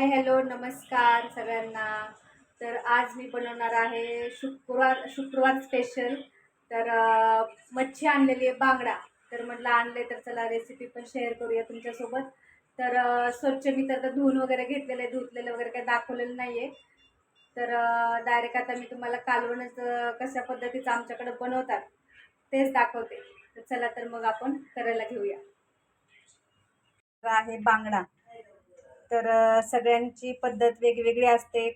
Hi hello नमस्कार सगळ्यांना. तर आज मी बनवणार आहे शुक्रवार शुक्रवार स्पेशल तर मच्छी आणलेली आहे बांगडा. तर म्हटलं आणले तर चला रेसिपी पण शेअर करूया तुमच्यासोबत. तर स्वच्छ मी तर आता धुवून वगैरे घेतलेलं आहे धुतलेलं वगैरे काही दाखवलेलं नाही आहे तर डायरेक्ट आता मी तुम्हाला कालवणच कशा पद्धतीचं आमच्याकडे बनवतात तेच दाखवते. तर चला तर मग आपण करायला घेऊया. आहे बांगडा. तर सगळ्यांची पद्धत वेगवेगळी असते.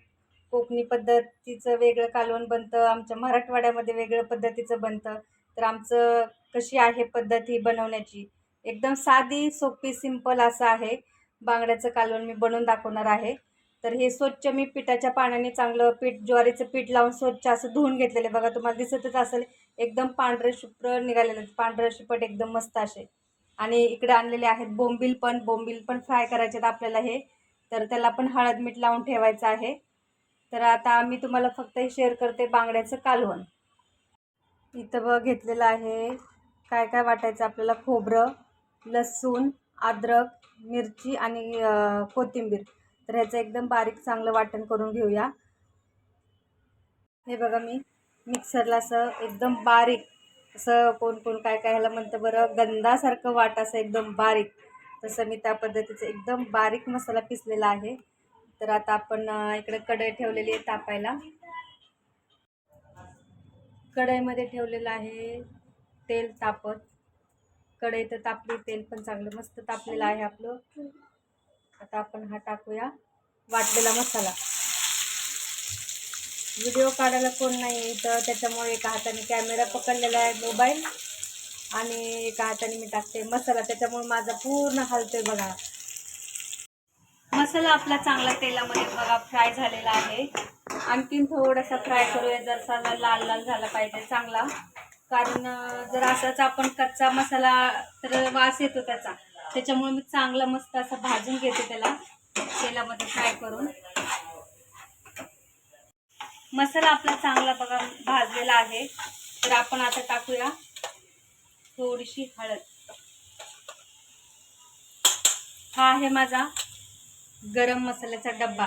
कोकणी पद्धतीचं वेगळं कालवण बनतं. आमच्या मराठवाड्यामध्ये वेगळं पद्धतीचं बनतं. तर आमचं कशी आहे पद्धत ही बनवण्याची? एकदम साधी सोपी सिंपल असं आहे. बांगड्याचं कालवण मी बनवून दाखवणार आहे. तर हे स्वच्छ मी पिठाच्या पाण्याने चांगलं पीठ ज्वारीचं पीठ लावून स्वच्छ असं धुवून घेतलेलं बघा तुम्हाला दिसतच असेल एकदम पांढरे शुभ्र निघालेले पांढरं पांढरे शुपट एकदम मस्त असे. आणि इकडे आणलेले आहेत बोंबील पण. बोंबील पण फ्राय करायचे आहेत आपल्याला हे. तर त्याला पण हळद मीठ लावून ठेवायचं आहे. तर आता मी तुम्हाला फक्त शेअर करते बांगड्याचं कालवण. इथं बघ घेतलेलं आहे. काय काय वाटायचं आपल्याला? खोबरं लसूण अद्रक मिरची आणि कोथिंबीर. तर ह्याचं एकदम बारीक चांगलं वाटण करून घेऊया. हे बघा मी मिक्सरला असं एकदम बारीक असं कोण कोण काय काय ह्याला म्हणतं बरं गंधासारखं वाट असं एकदम बारीक. तसं मी त्या पद्धतीचं एकदम बारीक मसाला पिसलेला आहे. तर आता आपण इकडे कढई ठेवलेली आहे तापायला. कढईमध्ये ठेवलेलं आहे तेल तापत. कढई तर तापली तेल पण चांगलं मस्त तापलेलं आहे आपलं. आता आपण हा टाकूया वाटलेला मसाला. व्हिडिओ काढायला कोण नाही तर त्याच्यामुळे एका हाताने कॅमेरा पकडलेला आहे मोबाईल. आणि एका हाताने मी टाकते मसाला त्याच्यामुळे माझा पूर्ण हलतोय बघा. मसाला आपला चांगला तेलामध्ये बघा फ्राय झालेला आहे. आणखीन थोडासा फ्राय करूया जरसा लाल लाल झाला पाहिजे चांगला. कारण जर असाच आपण कच्चा मसाला तर वास येतो त्याचा. त्याच्यामुळे मी चांगला मस्त असा भाजून घेते त्याला तेलामध्ये फ्राय करून. मसाला आपला चांगला बघा भाजलेला आहे. तर आपण आता टाकूया. थोडीशी हळद. हा आहे माझा गरम मसाल्याचा डब्बा.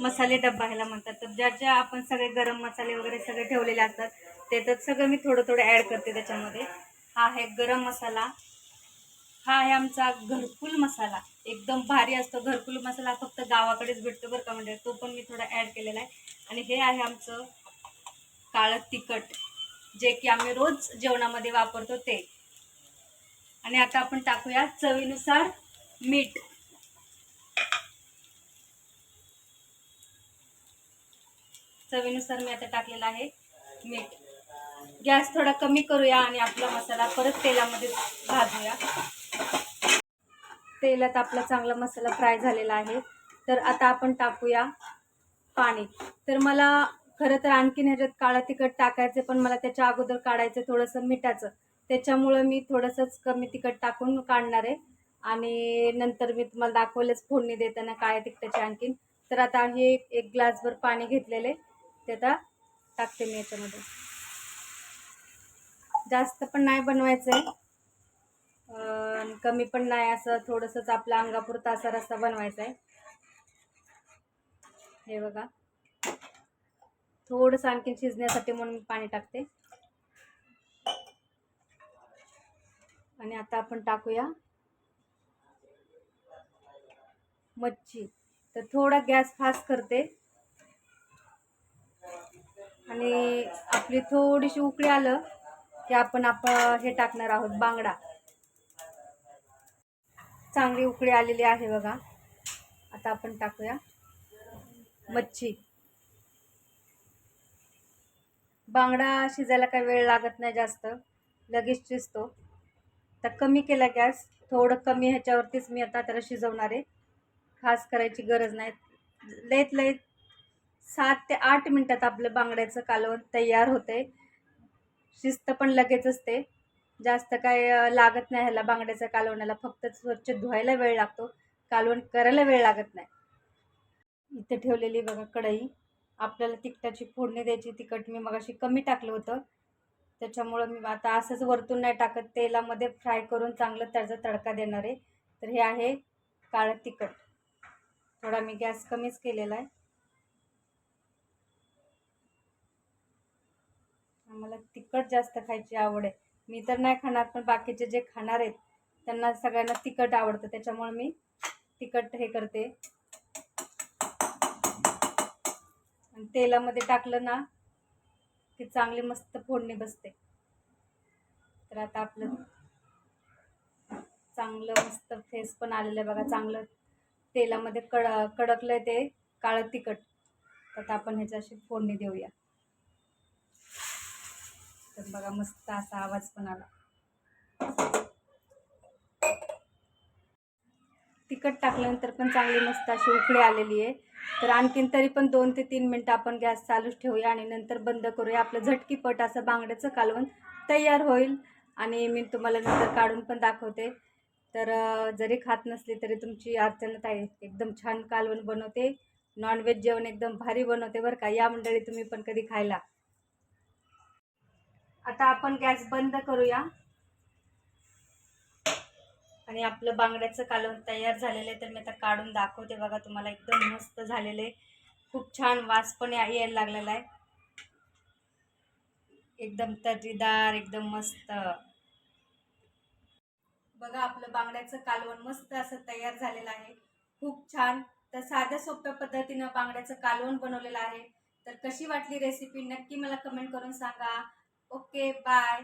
मसाले डब्बा ह्याला म्हणतात. तर ज्या ज्या आपण सगळे गरम मसाले वगैरे सगळे ठेवलेले असतात ते तर सगळं मी थोडं थोडं ॲड करते त्याच्यामध्ये. हा आहे गरम मसाला. हा आहे आमचा घरकुल मसाला. एकदम भारी असतो घरकुल मसाला. फक्त गावाकडेच भेटतो बरं का म्हणजे तो पण मी थोडा ॲड केलेला आहे. आणि हे आहे आमचं काळं तिखट. जे की आम्ही रोज जेवणामध्ये वापरतो ते. आणि आता आपण टाकूया चवीनुसार मीठ. चवीनुसार मी आता टाकलेलं आहे मीठ. गॅस थोडा कमी करूया आणि आपला मसाला परत तेलामध्ये भाजूया. तेलात आपला चांगला मसाला फ्राय झालेला आहे. तर आता आपण टाकूया पाणी. तर मला खरं तर आणखीन ह्याच्यात काळा तिखट टाकायचं पण मला त्याच्या अगोदर काढायचं थोडंसं मिठाचं. त्याच्यामुळं मी थोडंसंच कमी तिखट टाकून काढणार आहे. आणि नंतर मी तुम्हाला दाखवलंच फोडणी देताना काळ्या तिखटाची आणखीन. तर आता हे एक ग्लासभर पाणी घेतलेले ते आता टाकते मी याच्यामध्ये. जास्त पण नाही बनवायचं आहे कमी पण नाही असं थोडंसंच आपल्या अंगापुरता असा रस्ता बनवायचा आहे हे बघा. थोडंसं आणखीन शिजण्यासाठी म्हणून मी पाणी टाकते. आणि आता आपण टाकूया मच्छी. तर थोडा गॅस फास्ट करते. आणि आपली थोडीशी उकळी आलं की आपण आपण हे टाकणार आहोत बांगडा. चांगली उकळी आलेली आहे बघा. आता आपण टाकूया मच्छी. बांगडा शिजायला काही वेळ लागत नाही जास्त. लगेच शिजतो. तर कमी केला गॅस. थोडं कमी ह्याच्यावरतीच मी आता त्याला शिजवणार आहे. खास करायची गरज नाही. लयत लयत सात ते आठ मिनटात आपलं बांगड्याचं कालवण तयार होते शिस्त पण लगेच असते. जास्त काय लागत नाही ह्याला बांगड्याचं कालवणाला. फक्त स्वच्छ धुवायला वेळ लागतो. कालवण करायला वेळ लागत नाही. इथे ठेवलेली बघा कढई. आपल्याला तिखटाची फोडणी द्यायची तिखट मी मगाशी कमी टाकलं होतं. त्याच्यामुळं मी आता असंच वरतून नाही टाकत तेलामध्ये फ्राय करून चांगलं त्याचा तडका देणार आहे. तर हे आहे काळं तिखट. थोडा मी गॅस कमीच केलेला आहे. आम्हाला तिखट जास्त खायची आवड आहे. मी तर नाही खाणार पण बाकीचे जे खाणार आहेत त्यांना सगळ्यांना तिखट आवडतं. त्याच्यामुळे मी तिखट हे करते. आणि तेलामध्ये टाकलं ना की चांगली मस्त फोडणी बसते. तर आता आपलं चांगलं मस्त फेस पण आलेलं आहे बघा. चांगलं तेलामध्ये कड कडकलं ते काळं तिखट. तर आता आपण ह्याच्याशी फोडणी देऊया. तर बघा मस्त असा आवाज पण आला. तिखट टाकल्यानंतर पण चांगली मस्त अशी उकळी आलेली आहे. तर आणखीन तरी पण दोन ते तीन मिनटं आपण गॅस चालूच ठेवूया आणि नंतर बंद करूया. आपलं झटकीपट असं बांगड्याचं कालवण तयार होईल. आणि मी तुम्हाला नंतर काढून पण दाखवते. तर जरी खात नसली तरी तुमची अर्चना आहे. एकदम छान कालवण बनवते. नॉनव्हेज जेवण एकदम भारी बनवते बरं का. या मंडळी तुम्ही पण कधी खायला. आता आपण गॅस बंद करूया. आणि आपलं बांगड्याचं कालवण तयार झालेलं आहे तर मी आता काढून दाखवते बघा तुम्हाला. एकदम मस्त झालेलं आहे. खूप छान वास पण यायला लागलेला आहे. एकदम तर्रीदार एकदम मस्त. बघा आपलं बांगड्याचं कालवण मस्त असं तयार झालेलं आहे. खूप छान. तर साध्या सोप्या पद्धतीनं बांगड्याचं कालवण बनवलेलं आहे. तर कशी वाटली रेसिपी नक्की मला कमेंट करून सांगा. Okay bye